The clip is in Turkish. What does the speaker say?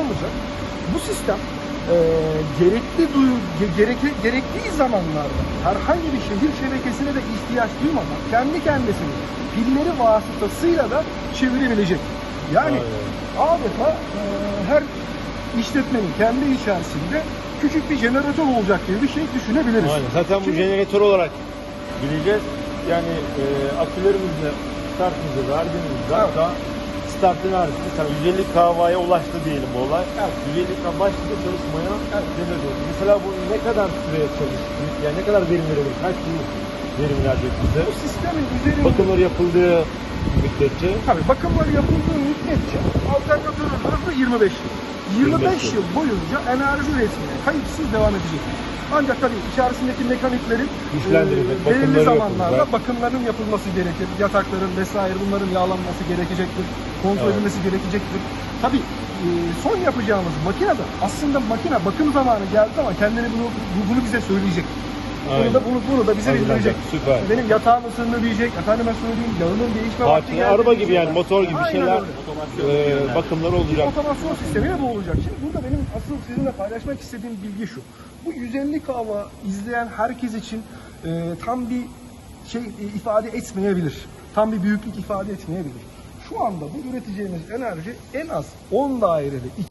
olmayacak. Bu sistem e, gerekli duyu, ge- gerekli, gerektiği zamanlarda herhangi bir şehir şebekesine de ihtiyaç duymadan kendi kendisini pilleri vasıtasıyla da çevirebilecek. Yani adeta e, her işletmenin kendi içerisinde küçük bir jeneratör olacak gibi bir şey düşünebiliriz. Aynen. Zaten bu Şimdi- jeneratör olarak bileceğiz. Yani e, akülerimizle startımızı verdiğimizde Evet. hatta startı verdik. Mesela 150 kV'ye ulaştı diyelim bu olay. Evet. 150 kW başladı çalışmaya Evet. jeneratör. Mesela bu ne kadar süreye çalıştı? Yani ne kadar verim verebilir? Kaç yıl verim verecek bize? Bu sistemin üzerinde Bakımları yapıldığı müddetçe Tabii bakımları yapıldığı müddetçe alternatörün hızı 25 yıl. 25 yıl. yıl boyunca enerji üretmeye kayıtsız devam edecek. Ancak tabii içerisindeki mekaniklerin e, belirli zamanlarda yapılacak. bakımların yapılması gerekir. Yatakların vesaire bunların yağlanması gerekecektir. Kontrol Evet. edilmesi gerekecektir. Tabii e, son yapacağımız makinede aslında makine bakım zamanı geldiği zaman kendini bunu, bu- bunu bize söyleyecek. Bunu da, bunu, bunu da bize Aynen. bildirecek. Süper. Benim yatağım ısındı diyecek. Efendime söyleyeyim yağının değişme vakti geldi. araba gibi yani motor gibi Aynen şeyler öyle. e, bakımları olacak. Otomasyon sistemiyle bu olacak. Şimdi burada benim asıl sizinle paylaşmak istediğim bilgi şu. Bu 150 kava izleyen herkes için e, tam bir şey e, ifade etmeyebilir. Tam bir büyüklük ifade etmeyebilir. Şu anda bu üreteceğimiz enerji en az 10 dairede